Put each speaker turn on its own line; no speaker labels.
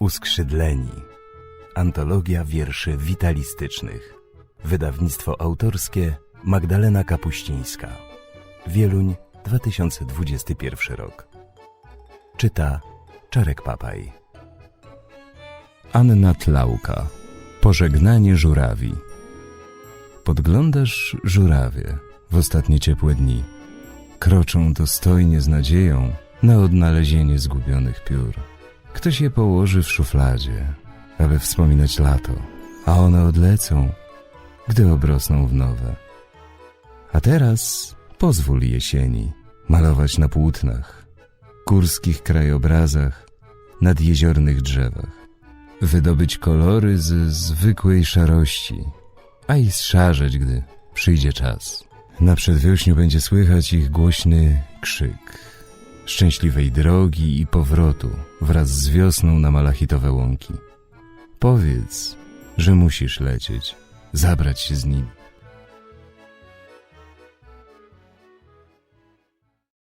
Uskrzydleni. Antologia wierszy witalistycznych. Wydawnictwo autorskie Magdalena Kapuścińska. Wieluń 2021 rok. Czyta Czarek Papaj. Anna Tlauka. Pożegnanie żurawi. Podglądasz żurawie w ostatnie ciepłe dni. Kroczą dostojnie z nadzieją na odnalezienie zgubionych piór. Ktoś je położy w szufladzie, aby wspominać lato, a one odlecą, gdy obrosną w nowe. A teraz pozwól jesieni malować na płótnach, górskich krajobrazach, nad jeziornych drzewach, wydobyć kolory z zwykłej szarości, a i zszarzeć, gdy przyjdzie czas. Na przedwiośniu będzie słychać ich głośny krzyk szczęśliwej drogi i powrotu wraz z wiosną na malachitowe łąki. Powiedz, że musisz lecieć, zabrać się z nim